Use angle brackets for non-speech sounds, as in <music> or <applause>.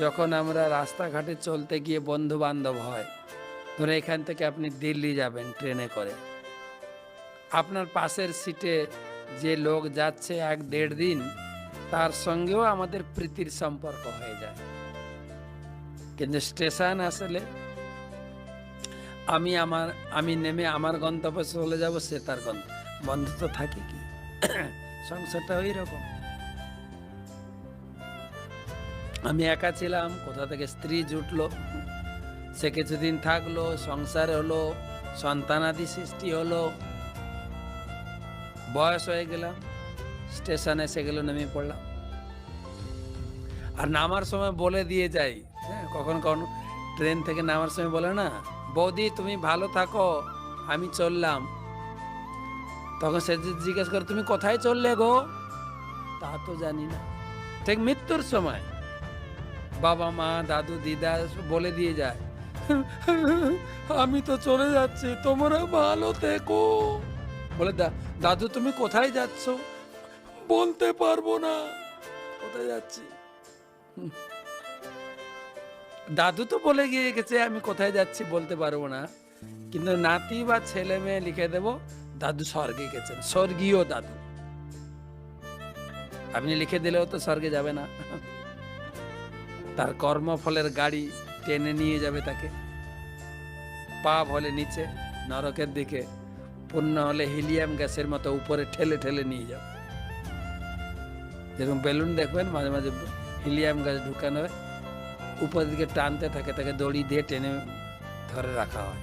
যখন আমরা রাস্তাঘাটে চলতে গিয়ে বন্ধু বান্ধব হয়, ধরে এখান থেকে আপনি দিল্লি যাবেন ট্রেনে করে। আপনার পাশের সিটে যে লোক যাচ্ছে এক দেড় দিন, তার সঙ্গেও আমাদের প্রীতির সম্পর্ক হয়ে যায়। কিন্তু স্টেশন আসলে আমি আমার, আমি নেমে আমার গন্তব্যে চলে যাব, সে তার গন্ত, বন্ধুত্ব থাকে কি? <coughs> সংসারটা ওই রকম আমি একা ছিলাম, কোথা থেকে স্ত্রী জুটলো, সে কিছুদিন থাকল, সংসার হলো, সন্তানাদি সৃষ্টি হলো, বয়স হয়ে গেলাম, স্টেশনে এসে গেল, নেমে পড়লাম। আর নামার সময় বলে দিয়ে যাই হ্যাঁ কখন কখন ট্রেন থেকে নামার সময় বলে না, বৌদি, তুমি ভালো থাকো, আমি চললাম। তখন সে জিজ্ঞেস করে, তুমি কোথায় চললে গো? তা তো জানি না। ঠিক মৃত্যুর সময়। বাবা মা, দাদু, দিদা বলে দিয়ে যায়, আমি তো চলে যাচ্ছি, তোমরা ভালো থেকো। বলে, দা, দাদু, তুমি কোথায় যাচ্ছ? বলতে পারব না। কোথায় যাচ্ছি? দাদু তো বলে গিয়ে গেছে, আমি কোথায় যাচ্ছি বলতে পারব না। কিন্তু নাতি বা ছেলে মেয়ে লিখে দেব, দাদু স্বর্গে গেছেন, স্বর্গীয় দাদু। আপনি লিখে দিলেও তো স্বর্গে যাবে না। তার কর্মফলের গাড়ি টেনে নিয়ে যাবে তাকে। পাপ হলে নিচে, নরকের দিকে, পূর্ণ হলে হিলিয়াম গ্যাসের মতো উপরে ঠেলে ঠেলে নিয়ে যাবে যেরকম বেলুন দেখবেন, মাঝে মাঝে হিলিয়াম গ্যাস ঢুকানো হয় উপরের দিকে টানতে থাকে, তাকে দড়ি দিয়ে টেনে ধরে রাখা হয়।